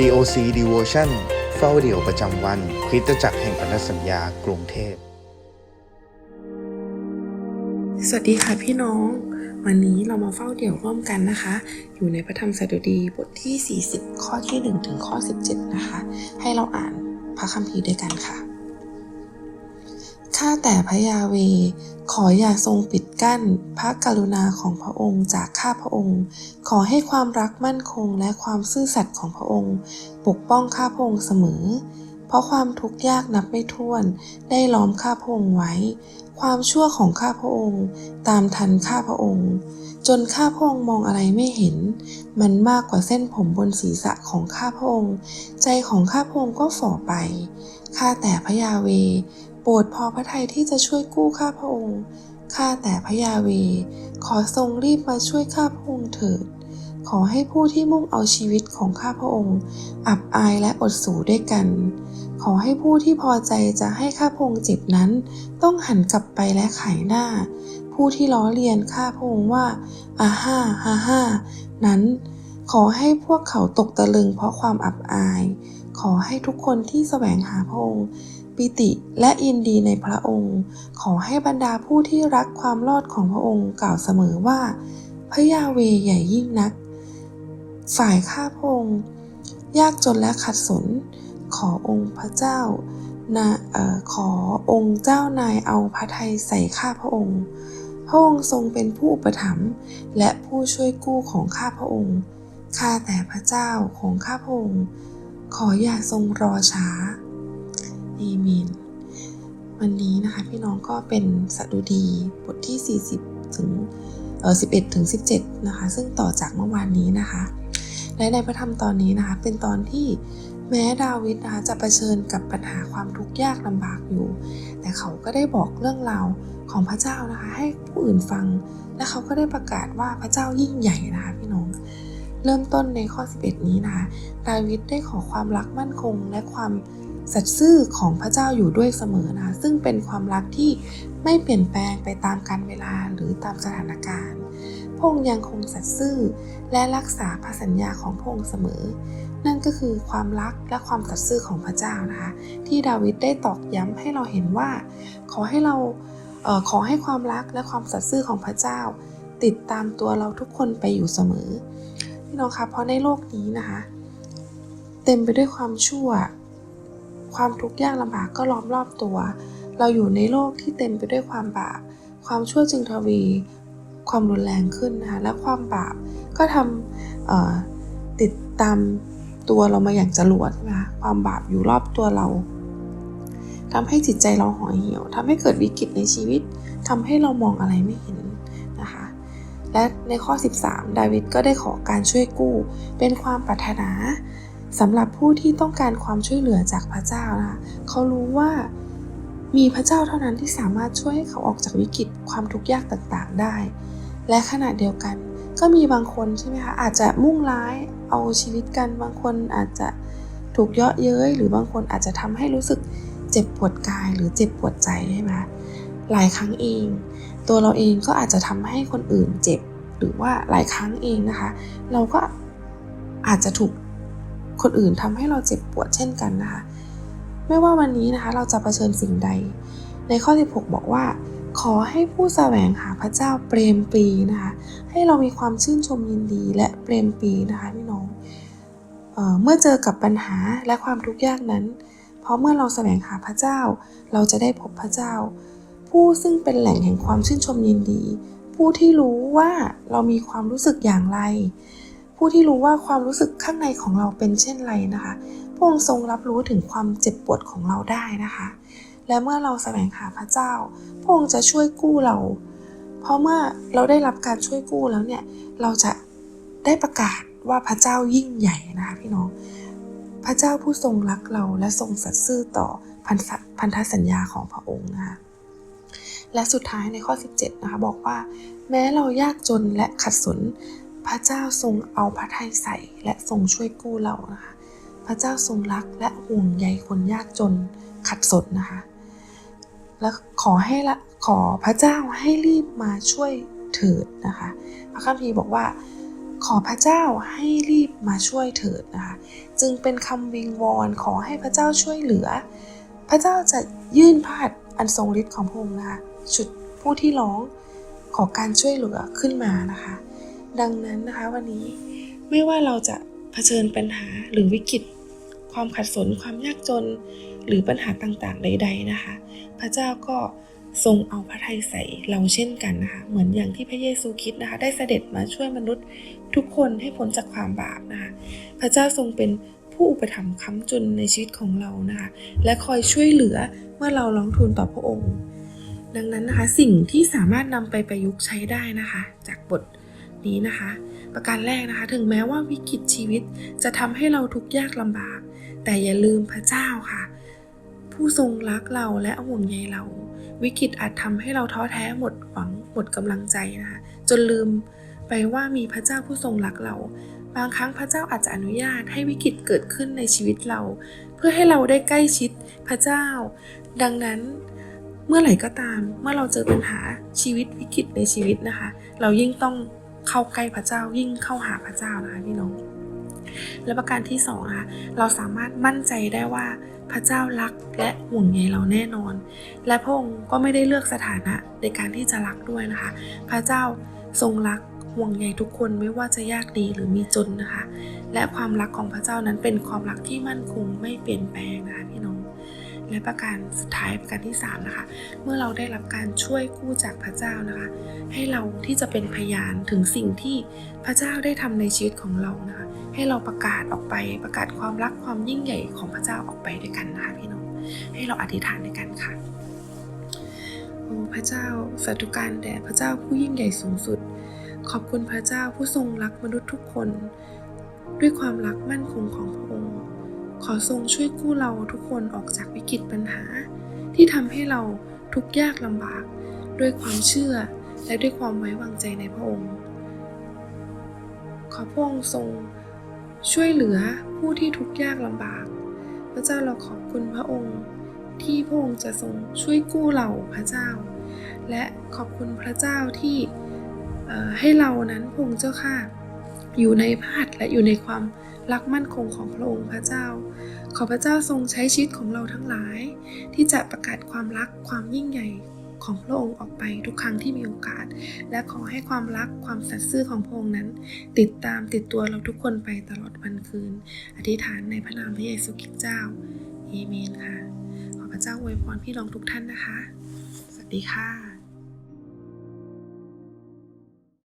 COC Devotion เฝ้าเดี่ยวประจำวัน คริสตจักรแห่งพันธสัญญากรุงเทพ สวัสดีค่ะพี่น้อง วันนี้เรามาเฝ้าเดี่ยวร่วมกันนะคะ อยู่ในพระธรรมสดุดีบทที่ 40 ข้อที่ 1 ถึงข้อ 17 นะคะ ให้เราอ่านพระคัมภีร์ด้วยกันค่ะข้าแต่พระยาเว ขออย่าทรงปิด กั้นพระกรุณาของพระองค์จากข้าพระองค์ ขอให้ความรักมั่นคงและความซื่อสัตย์ของพระองค์ ปกป้องข้าพระองค์เสมอ เพราะความทุกข์ยากนับไม่ถ้วนได้ล้อมข้าพระองค์ไว้ ความชั่วของข้าพระองค์ ตามทันข้าพระองค์ จนข้าพระองค์มองอะไรไม่เห็น มันมากกว่าเส้นผมบนศีรษะของข้าพระองค์ ใจของข้าพระองค์ก็ฝ่อไปข้าแต่พระยาเว โปรดพอพระทัยที่จะช่วยกู้ข้าพระองค์ ข้าแต่พระยาเว ขอทรงรีบมาช่วยข้าพระองค์เถิด ขอให้ผู้ที่มุ่งเอาชีวิตของข้าพระองค์ อับอายและอดสูด้วยกัน ขอให้ผู้ที่พอใจจะให้ข้าพระองค์เจ็บนั้น ต้องหันกลับไปและขายหน้า ผู้ที่ล้อเลียนข้าพระองค์ว่าอาฮ่าฮ่าฮ่านั้น ขอให้พวกเขาตกตะลึงเพราะความอับอาย ขอให้ทุกคนที่แสวงหาพระองค์ ปิติและยินดีในพระองค์ ขอให้บรรดาผู้ที่รักความรอดของพระองค์กล่าวเสมอว่า พระยาเวใหญ่ยิ่งนัก ฝ่ายข้าพระองค์ยากจนและขัดสน ขอองค์พระเจ้านาเอ่อขอองค์เจ้านายเอาพระทัยใส่ข้าพระองค์ พระองค์ทรงเป็นผู้อุปถัมภ์และผู้ช่วยกู้ของข้าพระองค์ ข้าแต่พระเจ้าของข้าพระองค์ ขออย่าทรงรอช้า อเมน วันนี้นะคะพี่น้องก็เป็นสดุดีบทที่ 40 ถึงเออ11 ถึง 17 นะคะ ซึ่งต่อจากเมื่อวานนี้นะคะ และในพระธรรมตอนนี้นะคะ เป็นตอนที่แม้ดาวิดนะคะจะะเผชิญกับปัญหาความทุกข์ยากลำบากอยู่ แต่เขาก็ได้บอกเรื่องราวของพระเจ้านะคะ ให้ผู้อื่นฟัง และเขาก็ได้ประกาศว่าพระเจ้ายิ่งใหญ่นะคะพี่น้อง เริ่มต้นในข้อ 11 นี้นะคะ ดาวิดได้ขอความรักมั่นคงและความ สัตย์ซื่อของพระเจ้าอยู่ด้วยเสมอนะคะซึ่งเป็นความรักที่ไม่เปลี่ยนแปลงไปตามกาลเวลาหรือตามสถานการณ์พระองค์ยังคงสัตย์ซื่อและรักษาพระสัญญาของพระองค์เสมอ นั่นก็คือความรักและความสัตย์ซื่อของพระเจ้านะคะที่ดาวิดได้ตอกย้ำให้เราเห็นว่า ขอให้เราเออขอให้ความรักและความสัตย์ซื่อของพระเจ้า ติดตามตัวเราทุกคนไปอยู่เสมอพี่น้องคะเพราะในโลกนี้นะคะ เต็มไปด้วยความชั่ว ความทุกข์ยากลำบากก็ล้อมรอบตัว เราอยู่ในโลกที่เต็มไปด้วยความบาป ความชั่วจึงทวี ความรุนแรงขึ้นนะคะและความบาปก็ทำติดตามตัวเรามาอย่างจรวดใช่ไหมคะความบาปอยู่รอบตัวเราทำให้จิตใจเราห่อเหี่ยวทำให้เกิดวิกฤตในชีวิตทำให้เรามองอะไรไม่เห็นนะคะและในข้อ 13 ดาวิดก็ได้ขอการช่วยกู้ เป็นความปรารถนา สำหรับผู้ที่ต้องการความช่วยเหลือจากพระเจ้านะคะเขารู้ว่ามีพระเจ้าเท่านั้นที่สามารถช่วยให้เขาออกจากวิกฤตความทุกข์ยากต่างๆได้ และขณะเดียวกัน ก็มีบางคนใช่ไหมคะอาจจะมุ่งร้ายเอาชีวิตกัน บางคนอาจจะถูกเยาะเย้ยหรือบางคนอาจจะทำให้รู้สึกเจ็บปวดกายหรือเจ็บปวดใจใช่ไหมหลายครั้งเอง ตัวเราเองก็อาจจะทำให้คนอื่นเจ็บ หรือว่าหลายครั้งเองนะคะ เราก็อาจจะถูก คนอื่นทำให้เราเจ็บปวดเช่นกันนะคะ ไม่ว่าวันนี้นะคะเราจะะเผชิญสิ่งใด ในข้อ 16 บอกว่า ขอให้ผู้แสวงหาพระเจ้าเปรมปรีนะคะ ให้เรามีความชื่นชมยินดีและเปรมปรีนะคะพี่น้องเออเมื่อเจอกับปัญหาและความทุกข์ยากนั้น เพราะเมื่อเราแสวงหาพระเจ้า เราจะได้พบพระเจ้า ผู้ซึ่งเป็นแหล่งแห่งความชื่นชมยินดี ผู้ที่รู้ว่าเรามีความรู้สึกอย่างไร ผู้ที่รู้ว่าความรู้สึกข้างในของเราเป็นเช่นไรนะคะ พระองค์ทรงรับรู้ถึงความเจ็บปวดของเราได้นะคะ และเมื่อเราแสวงหาพระเจ้า พระองค์จะช่วยกู้เรา เพราะเมื่อเราได้รับการช่วยกู้แล้วเนี่ย เราจะได้ประกาศว่าพระเจ้ายิ่งใหญ่นะคะพี่น้อง พระเจ้าผู้ทรงรักเราและทรงสัตย์ซื่อต่อพันธพันธสัญญาของพระองค์นะคะ และสุดท้ายในข้อ 17 นะคะบอกว่า แม้เรายากจนและขัดสน พระเจ้าทรงเอาพระทัยใส่และทรงช่วยกู้เรานะคะ พระเจ้าทรงรักและห่วงใยคนยากจนขัดสนนะคะ และขอให้ละขอพระเจ้าให้รีบมาช่วยเถิดนะคะ พระคัมภีร์บอกว่า ขอพระเจ้าให้รีบมาช่วยเถิดนะคะ จึงเป็นคำวิงวอนขอให้พระเจ้าช่วยเหลือ พระเจ้าจะยื่นพระหัตถ์อันทรงฤทธิ์ของพระองค์นะคะ ชุดผู้ที่ร้องขอการช่วยเหลือขึ้นมานะคะ ดังนั้นนะคะวันนี้ไม่ว่าเราจะเผชิญปัญหาหรือวิกฤต ความขัดสนความยากจน หรือปัญหาต่างๆ ใด ๆนะคะ พระเจ้าก็ทรงเอาพระทัยใส่เราเช่นกันนะคะ เหมือนอย่างที่พระเยซูคริดนะคะ ได้เสด็จมาช่วยมนุษย์ทุกคนให้พ้นจากความบาปนะคะ พระเจ้าทรงเป็นผู้อุปถัมภ์ค้ำจุนในชีวิตของเรานะคะ และคอยช่วยเหลือเมื่อเราร้องทูลต่อพระองค์ ดังนั้นนะคะสิ่งที่สามารถนำไปประยุกต์ใช้ได้นะคะ จากบท นี้นะคะ ประการแรกนะคะ ถึงแม้ว่าวิกฤตชีวิตจะทำให้เราทุกข์ยากลำบาก แต่อย่าลืมพระเจ้าค่ะ ผู้ทรงรักเราและห่วงใยเรา วิกฤตอาจทำให้เราท้อแท้หมดหวังหมดกำลังใจนะคะ จนลืมไปว่ามีพระเจ้าผู้ทรงรักเรา บางครั้งพระเจ้าอาจจะอนุญาตให้วิกฤตเกิดขึ้นในชีวิตเรา เพื่อให้เราได้ใกล้ชิดพระเจ้า ดังนั้นเมื่อไหร่ก็ตาม เมื่อเราเจอปัญหาชีวิตวิกฤตในชีวิตนะคะ เรายิ่งต้อง เข้าใกล้พระเจ้ายิ่งเข้าหาพระเจ้านะคะพี่น้องและประการที่สองนะคะเราสามารถมั่นใจได้ว่าพระเจ้ารักและห่วงใยเราแน่นอน และพระองค์ก็ไม่ได้เลือกสถานะในการที่จะรักด้วยนะคะ พระเจ้าทรงรักห่วงใยทุกคนไม่ว่าจะยากดีหรือมีจนนะคะ และความรักของพระเจ้านั้นเป็นความรักที่มั่นคงไม่เปลี่ยนแปลงนะคะพี่น้อง และประการสุดท้ายประการที่สามนะคะ เมื่อเราได้รับการช่วยกู้จากพระเจ้านะคะ ให้เราที่จะเป็นพยานถึงสิ่งที่พระเจ้าได้ทำในชีวิตของเรานะคะ ให้เราประกาศออกไปประกาศความรักความยิ่งใหญ่ของพระเจ้าออกไปด้วยกันนะคะพี่น้องให้เราอธิษฐานด้วยกันค่ะโอ้พระเจ้าสาธุการแด่พระเจ้าผู้ยิ่งใหญ่สูงสุด ขอบคุณพระเจ้าผู้ทรงรักมนุษย์ทุกคน ด้วยความรักมั่นคงของพระองค์ ขอทรงช่วยกู้เราทุกคนออกจากวิกฤตปัญหา ที่ทำให้เราทุกยากลำบาก ด้วยความเชื่อและด้วยความไว้วางใจในพระองค์ ขอพระองค์ทรงช่วยเหลือผู้ที่ทุกยากลำบาก พระเจ้าเราขอบคุณพระองค์ ที่พระองค์จะทรงช่วยกู้เราพระเจ้า และขอบคุณพระเจ้าที่ให้เรานั้นพระองค์เจ้าค่ะ อยู่ในพระหัตถ์และอยู่ในความรักมั่นคงของพระองค์พระเจ้า ขอพระเจ้าทรงใช้ชีวิตของเราทั้งหลาย ที่จะประกาศความรักความยิ่งใหญ่ของพระองค์ออกไปทุกครั้งที่มีโอกาส และขอให้ความรักความสัตย์ซื่อของพระองค์นั้น ติดตามติดตัวเราทุกคนไปตลอดวันคืน อธิษฐานในพระนามพระเยซูคริสต์เจ้าเอเมนค่ะ ขอพระเจ้าอวยพรพี่น้องทุกท่านนะคะ สวัสดีค่ะ